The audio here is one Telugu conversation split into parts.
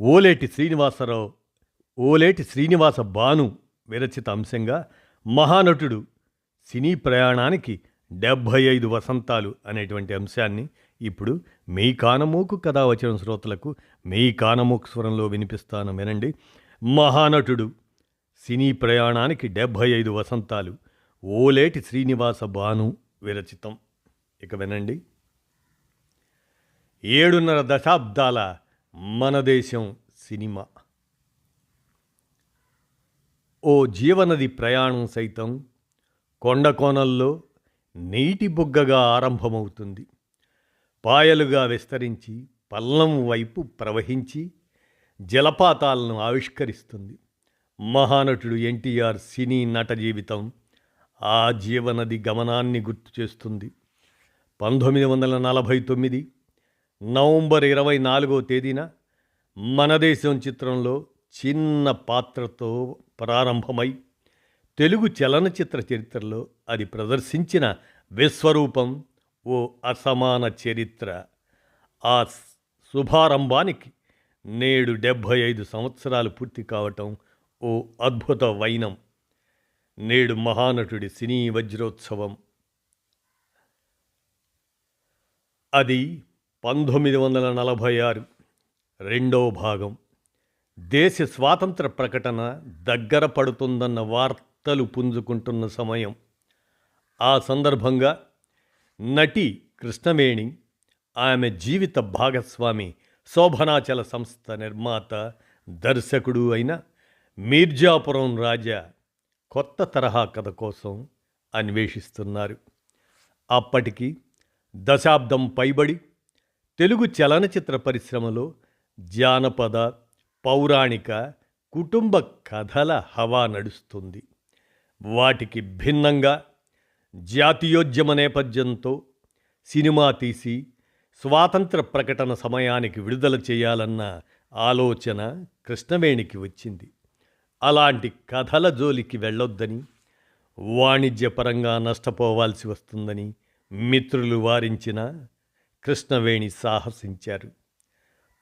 ఓలేటి శ్రీనివాసరావు ఓలేటి శ్రీనివాస భాను విరచిత అంశంగా మహానటుడు సినీ ప్రయాణానికి డెబ్భై ఐదు వసంతాలు అనేటువంటి అంశాన్ని ఇప్పుడు మీ కానమోకు కథ వచ్చిన శ్రోతలకు మీ కానమోకు స్వరంలో వినిపిస్తాను వినండి. మహానటుడు సినీ ప్రయాణానికి డెబ్భై ఐదు వసంతాలు ఓలేటి శ్రీనివాస భాను విరచితం. ఇక వినండి. ఏడున్నర దశాబ్దాల మన దేశం సినిమా. ఓ జీవనది ప్రయాణం సైతం కొండ కోణల్లో నీటి బుగ్గగా ఆరంభమవుతుంది. పాయలుగా విస్తరించి పల్లం వైపు ప్రవహించి జలపాతాలను ఆవిష్కరిస్తుంది. మహానటుడు ఎన్టీఆర్ సినీ నట జీవితం ఆ జీవనది గమనాన్ని గుర్తు చేస్తుంది పంతొమ్మిది వందల నలభై తొమ్మిది నవంబర్ ఇరవై నాలుగో తేదీన మన దేశం చిత్రంలో చిన్న పాత్రతో ప్రారంభమై తెలుగు చలనచిత్ర చరిత్రలో అది ప్రదర్శించిన విశ్వరూపం ఓ అసమాన చరిత్ర. ఆ శుభారంభానికి నేడు డెబ్భై ఐదు సంవత్సరాలు పూర్తి కావటం ఓ అద్భుత వైనం. నేడు మహానటుడి సినీ వజ్రోత్సవం. అది పంతొమ్మిది వందల నలభై ఆరు. రెండో భాగం. దేశ స్వాతంత్ర ప్రకటన దగ్గర పడుతుందన్న వార్తలు పుంజుకుంటున్న సమయం. ఆ సందర్భంగా నటి కృష్ణవేణి ఆమె జీవిత భాగస్వామి శోభనాచల సంస్థ నిర్మాత దర్శకుడు అయిన మీర్జాపురం రాజా కొత్త తరహా కథ కోసం అన్వేషిస్తున్నారు. అప్పటికి దశాబ్దం పైబడి తెలుగు చలనచిత్ర పరిశ్రమలో జానపద పౌరాణిక కుటుంబ కథల హవా నడుస్తుంది. వాటికి భిన్నంగా జాతీయోద్యమ నేపథ్యంతో సినిమా తీసి స్వాతంత్ర ప్రకటన సమయానికి విడుదల చేయాలన్న ఆలోచన కృష్ణవేణికి వచ్చింది. అలాంటి కథల జోలికి వెళ్ళొద్దని వాణిజ్యపరంగా నష్టపోవాల్సి వస్తుందని మిత్రులు వారించిన కృష్ణవేణి సాహసించారు.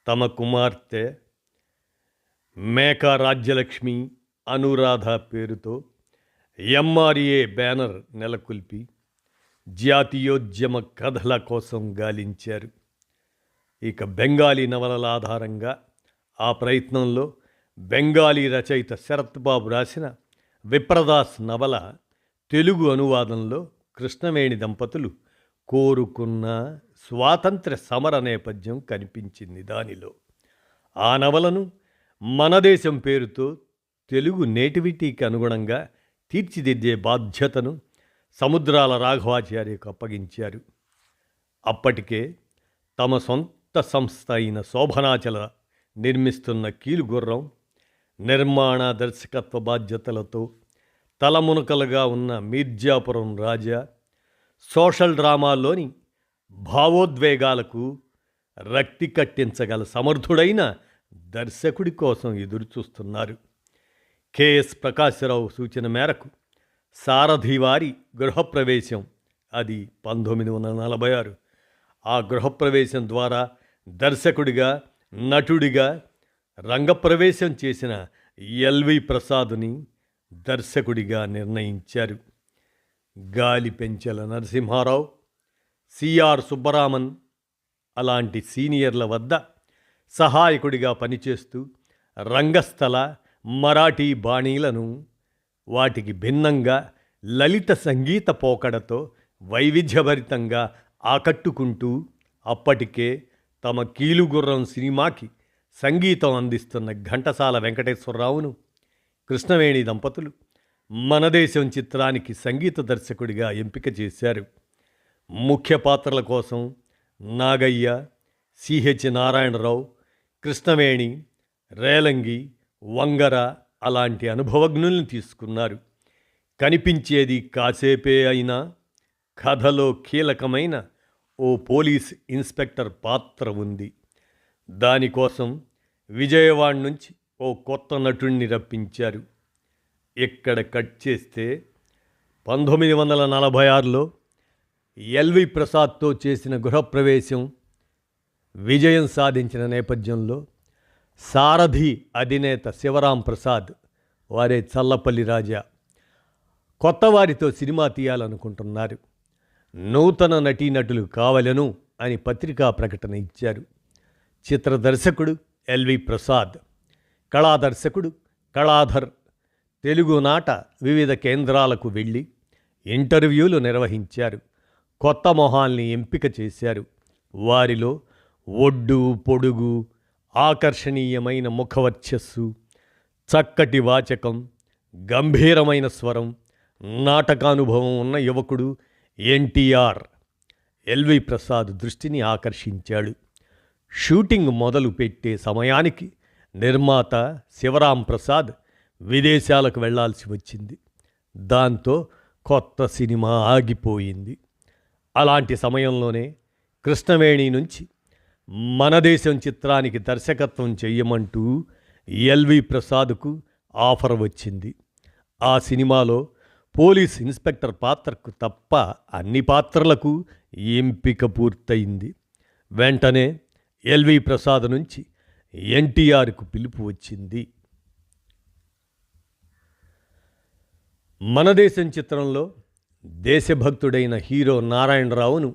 తమ కుమార్తె మేకా రాజ్యలక్ష్మి అనురాధ పేరుతో ఎంఆర్ఏ బ్యానర్ నెలకొల్పి జాతీయోద్యమ కథల కోసం గాలించారు. ఇక బెంగాలీ నవలల ఆధారంగా ఆ ప్రయత్నంలో బెంగాలీ రచయిత శరత్ బాబు రాసిన విప్రదాస్ నవల తెలుగు అనువాదంలో కృష్ణవేణి దంపతులు కోరుకున్న స్వాతంత్ర సమర నేపథ్యం కనిపించింది దానిలో. ఆ నవలను మన దేశం పేరుతో తెలుగు నేటివిటీకి అనుగుణంగా తీర్చిదిద్దే బాధ్యతను సముద్రాల రాఘవాచార్యకు అప్పగించారు. అప్పటికే తమ సొంత సంస్థ అయిన శోభనాచల నిర్మిస్తున్న కీలుగుర్రం నిర్మాణ దర్శకత్వ బాధ్యతలతో తలమునకలుగా ఉన్న మీర్జాపురం రాజా సోషల్ డ్రామాలోని భావోద్వేగాలకు రక్తి కట్టించగల సమర్థుడైన దర్శకుడి కోసం ఎదురుచూస్తున్నారు. కెఎస్ ప్రకాశరావు సూచన మేరకు సారథివారి గృహప్రవేశం అది పంతొమ్మిది వందల నలభై ఆరు. ఆ గృహప్రవేశం ద్వారా దర్శకుడిగా నటుడిగా రంగప్రవేశం చేసిన ఎల్వి ప్రసాద్ని దర్శకుడిగా నిర్ణయించారు. గాలి పెంచెల నరసింహారావు సిఆర్ సుబ్బరామన్ అలాంటి సీనియర్ల వద్ద సహాయకుడిగా పనిచేస్తూ రంగస్థల మరాఠీ బాణీలను వాటికి భిన్నంగా లలిత సంగీత పోకడతో వైవిధ్యభరితంగా ఆకట్టుకుంటూ అప్పటికే తమ కీలుగుర్రం సినిమాకి సంగీతం అందిస్తున్న ఘంటసాల వెంకటేశ్వరరావును కృష్ణవేణి దంపతులు మనదేశం చిత్రానికి సంగీత దర్శకుడిగా ఎంపిక చేశారు. ముఖ్య పాత్రల కోసం నాగయ్య సిహెచ్ నారాయణరావు కృష్ణవేణి రేలంగి వంగర అలాంటి అనుభవజ్ఞుల్ని తీసుకున్నారు. కనిపించేది కాసేపే అయినా కథలో కీలకమైన ఓ పోలీస్ ఇన్స్పెక్టర్ పాత్ర ఉంది. దానికోసం విజయవాడ నుంచి ఓ కొత్త నటుణ్ణి రప్పించారు. ఇక్కడ కట్ చేస్తే పంతొమ్మిది వందల నలభై ఆరులో ఎల్వి ప్రసాద్తో చేసిన గృహప్రవేశం విజయం సాధించిన నేపథ్యంలో సారథి అధినేత శివరాం ప్రసాద్ వారే చల్లపల్లి రాజా కొత్త వారితో సినిమా తీయాలనుకుంటున్నారు. నూతన నటీనటులు కావలను అని పత్రికా ప్రకటన ఇచ్చారు. చిత్ర దర్శకుడు ఎల్వి ప్రసాద్ కళా దర్శకుడు కళాధర్ తెలుగునాట వివిధ కేంద్రాలకు వెళ్ళి ఇంటర్వ్యూలు నిర్వహించారు. కొత్త మొహాల్ని ఎంపిక చేశారు. వారిలో ఒడ్డు పొడుగు ఆకర్షణీయమైన ముఖవర్చస్సు చక్కటి వాచకం గంభీరమైన స్వరం నాటకానుభవం ఉన్న యువకుడు ఎన్టీఆర్. ఎల్వి ప్రసాద్ దృష్టిని ఆకర్షించాడు. షూటింగ్ మొదలు పెట్టే సమయానికి నిర్మాత శివరాం ప్రసాద్ విదేశాలకు వెళ్ళాల్సి వచ్చింది. దాంతో కొత్త సినిమా ఆగిపోయింది. అలాంటి సమయంలోనే కృష్ణవేణి నుంచి మన దేశం చిత్రానికి దర్శకత్వం చెయ్యమంటూ ఎల్వి ప్రసాద్కు ఆఫర్ వచ్చింది. ఆ సినిమాలో పోలీస్ ఇన్స్పెక్టర్ పాత్రకు తప్ప అన్ని పాత్రలకు ఎంపిక పూర్తయింది. వెంటనే ఎల్వి ప్రసాద్ నుంచి ఎన్టీఆర్కు పిలుపు వచ్చింది. మన దేశం చిత్రంలో దేశభక్తుడైన హీరో నారాయణరావును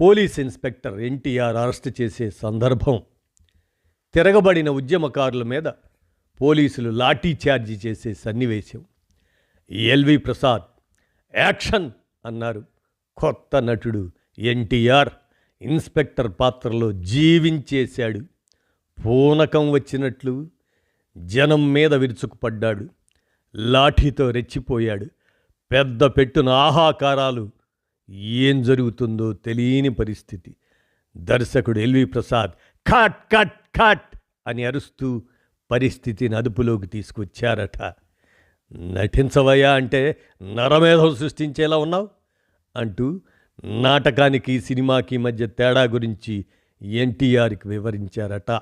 పోలీస్ ఇన్స్పెక్టర్ ఎన్టీఆర్ అరెస్ట్ చేసే సందర్భం. తిరగబడిన ఉద్యమకారుల మీద పోలీసులు లాఠీఛార్జీ చేసే సన్నివేశం. ఎల్వి ప్రసాద్ యాక్షన్ అన్నారు. కొత్త నటుడు ఎన్టీఆర్ ఇన్స్పెక్టర్ పాత్రలో జీవించేశాడు. పూనకం వచ్చినట్లు జనం మీద విరుచుకుపడ్డాడు. లాఠీతో రెచ్చిపోయాడు. పెద్ద పెట్టున ఆహాకారాలు ఏం జరుగుతుందో తెలియని పరిస్థితి. దర్శకుడు L V Prasad cut cut cut అని అరుస్తూ పరిస్థితిని అదుపులోకి తీసుకొచ్చారట. నటించవయ్యా అంటే నరమేధం సృష్టించేలా ఉన్నావు? అంటూ నాటకానికి సినిమాకి మధ్య తేడా గురించి ఎన్టీఆర్కి వివరించారట.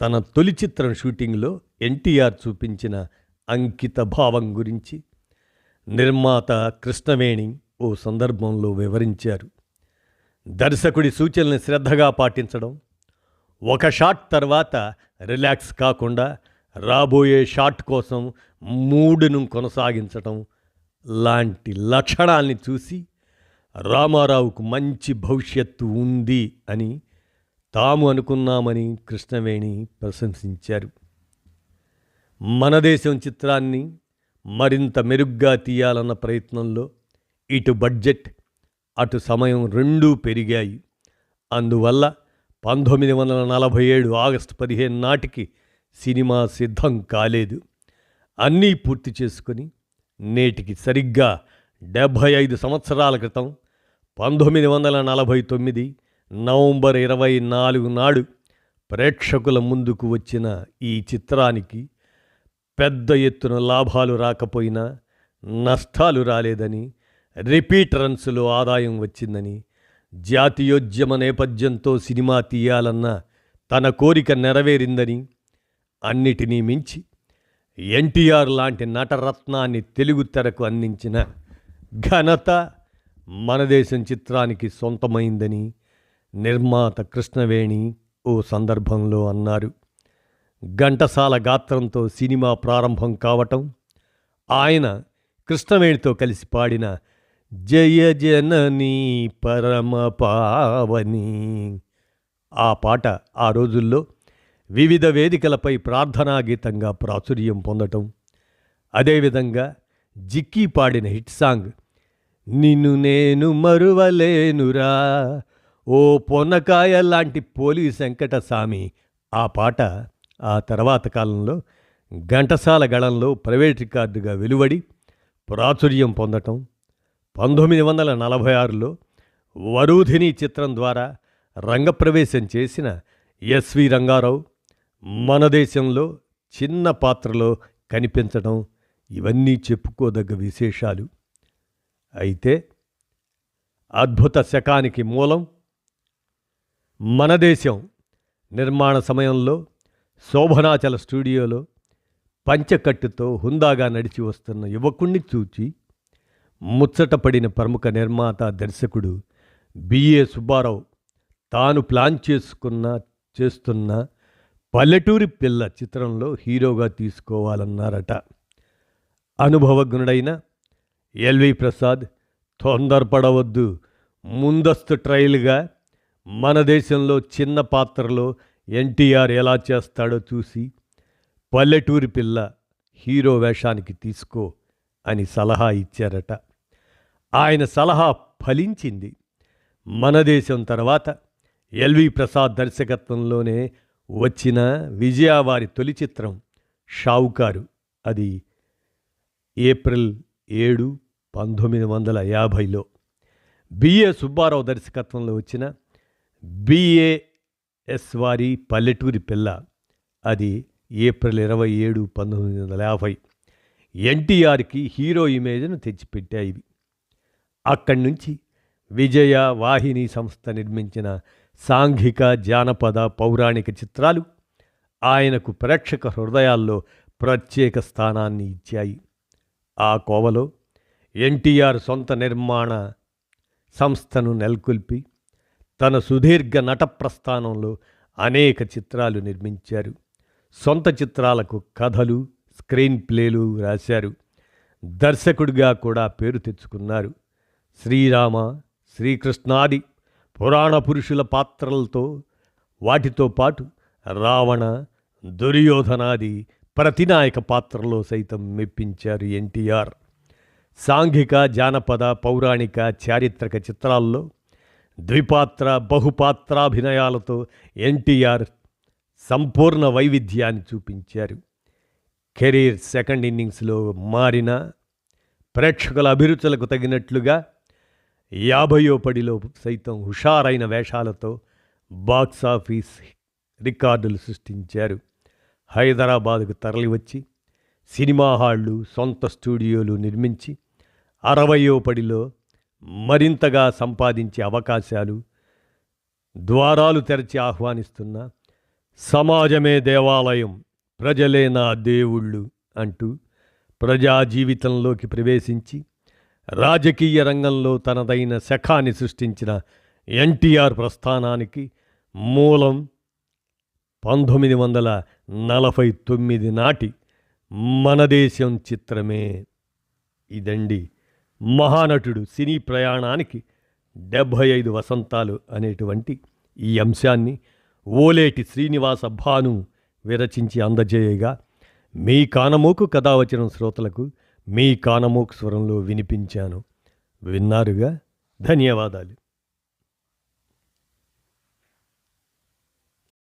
తన తొలి చిత్రం షూటింగ్లో ఎన్టీఆర్ చూపించిన అంకిత భావం గురించి నిర్మాత కృష్ణవేణి ఓ సందర్భంలో వివరించారు. దర్శకుడి సూచనల్ని శ్రద్ధగా పాటించడం ఒక షాట్ తర్వాత రిలాక్స్ కాకుండా రాబోయే షాట్ కోసం మూడును కొనసాగించటం లాంటి లక్షణాల్ని చూసి రామారావుకు మంచి భవిష్యత్తు ఉంది అని తాము అనుకున్నామని కృష్ణవేణి ప్రశంసించారు. మన దేశం చిత్రాన్ని మరింత మెరుగ్గా తీయాలన్న ప్రయత్నంలో ఇటు బడ్జెట్ అటు సమయం రెండూ పెరిగాయి. అందువల్ల పంతొమ్మిది వందల నలభై ఏడు ఆగస్టు పదిహేను నాటికి సినిమా సిద్ధం కాలేదు. అన్నీ పూర్తి చేసుకొని నేటికి సరిగ్గా డెబ్భై ఐదు సంవత్సరాల క్రితం పంతొమ్మిది వందల నలభై తొమ్మిది నవంబర్ ఇరవై నాలుగు నాడు ప్రేక్షకుల ముందుకు వచ్చిన ఈ చిత్రానికి పెద్ద ఎత్తున లాభాలు రాకపోయినా నష్టాలు రాలేదని రిపీట్ రన్స్లో ఆదాయం వచ్చిందని జాతీయోద్యమ నేపథ్యంతో సినిమా తీయాలన్న తన కోరిక నెరవేరిందని అన్నిటినీ మించి ఎన్టీఆర్ లాంటి నటరత్నాన్ని తెలుగు తెరకు అందించిన ఘనత మన దేశం చిత్రానికి సొంతమైందని నిర్మాత కృష్ణవేణి ఓ సందర్భంలో అన్నారు. ఘంటసాల గాత్రంతో సినిమా ప్రారంభం కావటం ఆయన కృష్ణవేణితో కలిసి పాడిన జయ జనని పరమ పావని. ఆ పాట ఆ రోజుల్లో వివిధ వేదికలపై ప్రార్థనా గీతంగా ప్రాచుర్యం పొందటం అదేవిధంగా జిక్కీ పాడిన హిట్ సాంగ్ నిన్ను నేను మరువలేనురా ఓ పొన్నకాయ లాంటి పోలీస్ వెంకటస్వామి. ఆ పాట ఆ తర్వాత కాలంలో ఘంటసాల గళంలో ప్రైవేట్ రికార్డుగా వెలువడి ప్రాచుర్యం పొందటం పంతొమ్మిది వందల నలభై ఆరులో వరూధిని చిత్రం ద్వారా రంగప్రవేశం చేసిన ఎస్వి రంగారావు మన దేశంలో చిన్న పాత్రలో కనిపించడం ఇవన్నీ చెప్పుకోదగ్గ విశేషాలు. అయితే అద్భుత శకానికి మూలం మన దేశం నిర్మాణ సమయంలో శోభనాచల స్టూడియోలో పంచకట్టుతో హుందాగా నడిచి వస్తున్న యువకుణ్ణి చూచి ముచ్చటపడిన ప్రముఖ నిర్మాత దర్శకుడు బిఏ సుబ్బారావు తాను ప్లాన్ చేసుకున్న చేస్తున్న పల్లెటూరి పిల్ల చిత్రంలో హీరోగా తీసుకోవాలన్నారట. అనుభవజ్ఞుడైన ఎల్వి ప్రసాద్ తొందరపడవద్దు. ముందస్తు ట్రయల్గా మన దేశంలో చిన్న పాత్రలో ఎన్టీఆర్ ఎలా చేస్తాడో చూసి పల్లెటూరి పిల్ల హీరో వేషానికి తీసుకో అని సలహా ఇచ్చారట. ఆయన సలహా ఫలించింది. మన దేశం తర్వాత ఎల్వి ప్రసాద్ దర్శకత్వంలోనే వచ్చిన విజయ వారి తొలి చిత్రం షావుకారు. అది ఏప్రిల్ ఏడు పంతొమ్మిది వందల యాభైలో. బిఏ సుబ్బారావు దర్శకత్వంలో వచ్చిన బిఏ వారి పల్లెటూరి పిల్ల. అది ఏప్రిల్ ఇరవై ఏడు పంతొమ్మిది వందల యాభై. ఎన్టీఆర్కి హీరో ఇమేజ్ను తెచ్చిపెట్టాయి ఇవి. అక్కడి నుంచి విజయ వాహిని సంస్థ నిర్మించిన సాంఘిక జానపద పౌరాణిక చిత్రాలు ఆయనకు ప్రేక్షక హృదయాల్లో ప్రత్యేక స్థానాన్ని ఇచ్చాయి. ఆ కోవలో ఎన్టీఆర్ సొంత నిర్మాణ సంస్థను నెలకొల్పి తన సుదీర్ఘ నట ప్రస్థానంలో అనేక చిత్రాలు నిర్మించారు. సొంత చిత్రాలకు కథలు స్క్రీన్ ప్లేలు రాశారు. దర్శకుడిగా కూడా పేరు తెచ్చుకున్నారు. శ్రీరామ శ్రీకృష్ణాది పురాణ పురుషుల పాత్రలతో వాటితో పాటు రావణ దుర్యోధనాది ప్రతినాయక పాత్రలో సైతం మెప్పించారు ఎన్టీఆర్. సాంఘిక జానపద పౌరాణిక చారిత్రక చిత్రాల్లో ద్విపాత్ర బహుపాత్రాభినయాలతో ఎన్టీఆర్ సంపూర్ణ వైవిధ్యాన్ని చూపించారు. కెరీర్ సెకండ్ ఇన్నింగ్స్లో మారిన ప్రేక్షకుల అభిరుచులకు తగినట్లుగా యాభయో పడిలో సైతం హుషారైన వేషాలతో బాక్సాఫీస్ రికార్డులు సృష్టించారు. హైదరాబాద్కు తరలివచ్చి సినిమా హాళ్ళు సొంత స్టూడియోలు నిర్మించి అరవయో పడిలో మరింతగా సంపాదించే అవకాశాలు ద్వారాలు తెరచి ఆహ్వానిస్తున్న సమాజమే దేవాలయం ప్రజలే నా దేవుళ్ళు అంటూ ప్రజా జీవితంలోకి ప్రవేశించి రాజకీయ రంగంలో తనదైన శఖాన్ని సృష్టించిన ఎన్టీఆర్ ప్రస్థానానికి మూలం పంతొమ్మిది వందల నలభై తొమ్మిది నాటి మన దేశం చిత్రమే. ఇదండి మహానటుడు సినీ ప్రయాణానికి డెబ్భై ఐదు వసంతాలు అనేటువంటి ఈ అంశాన్ని ఓలేటి శ్రీనివాస భాను విరచించి అందజేయగా మీ కానమోకు కథావచనం శ్రోతలకు మీ కానమోకు స్వరంలో వినిపించాను. విన్నారుగా? ధన్యవాదాలు.